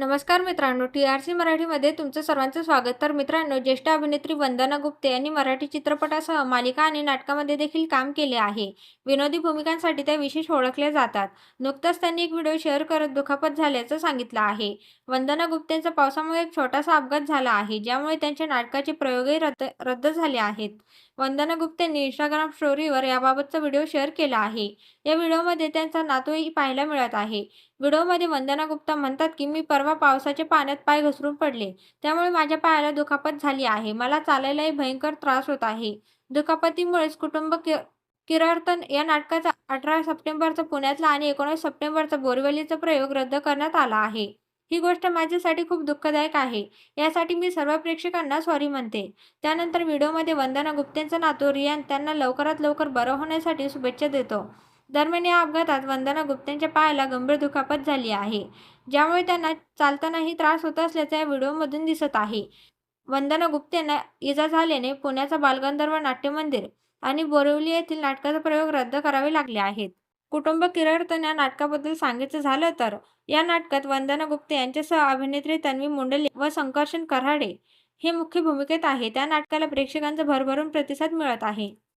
नमस्कार मित्रांनो T R C मराठीमध्ये तुमचं सर्वांचं स्वागत. तर मित्रांनो ज्येष्ठ अभिनेत्री वंदना गुप्ते यांनी मराठी चित्रपटासह मालिका आणि नाटकामध्ये देखील काम केले आहे. विनोदी भूमिकांसाठी त्या विशेष ओळखल्या जातात. नुकताच त्यांनी एक व्हिडिओ शेअर करत दुखापत झाल्याचं सांगितलं आहे. वंदना गुप्तेंचा पावसामुळे एक छोटासा अपघात झाला आहे ज्यामुळे त्यांच्या नाटकाचे प्रयोगही रद्द रद्द झाले आहेत. वंदना गुप्तेंनी इंस्टाग्राम स्टोरीवर याबाबतचा व्हिडिओ शेअर केला आहे. या व्हिडिओमध्ये त्यांचा नातूही पाहायला मिळत आहे. व्हिडिओमध्ये वंदना गुप्ता म्हणतात की मी परवा पावसाच्या पाण्यात पाय घसरून पडले. त्यामुळे माझ्या पायाला दुखापत झाली आहे. मला चालायलाही भयंकर त्रास होत आहे. दुखापतीमुळेच कुटुंब कि किरार्थन या नाटकाचा अठरा सप्टेंबरचा पुण्यातला आणि एकोणीस सप्टेंबरचा बोरिवलीचा प्रयोग रद्द करण्यात आला आहे. ही गोष्ट माझ्यासाठी खूप दुःखदायक आहे. यासाठी मी सर्व प्रेक्षकांना सॉरी म्हणते. त्यानंतर व्हिडिओमध्ये वंदना गुप्तेंचा नातू रियान त्यांना लवकरात लवकर बरं होण्यासाठी शुभेच्छा देतो. दरम्यान या अपघातात वंदना गुप्तेंच्या पायाला गंभीर दुखापत झाली आहे. ज्यामुळे त्यांना चालतानाही त्रास होत असल्याचं या व्हिडिओमधून दिसत आहे. वंदना गुप्तेंना इजा झाल्याने पुण्याचा बालगंधर्व नाट्य मंदिर आणि बोरिवली येथील नाटकाचा प्रयोग रद्द करावे लागले आहेत. कुटुंब किरार्थन या नाटकाबद्दल सांगायचं झालं तर या नाटकात वंदना गुप्ते यांच्यासह अभिनेत्री तन्वी मुंडले व संकर्षण कराडे हे मुख्य भूमिकेत आहे त्या नाटकाला प्रेक्षकांचा भरभरून प्रतिसाद मिळत आहे.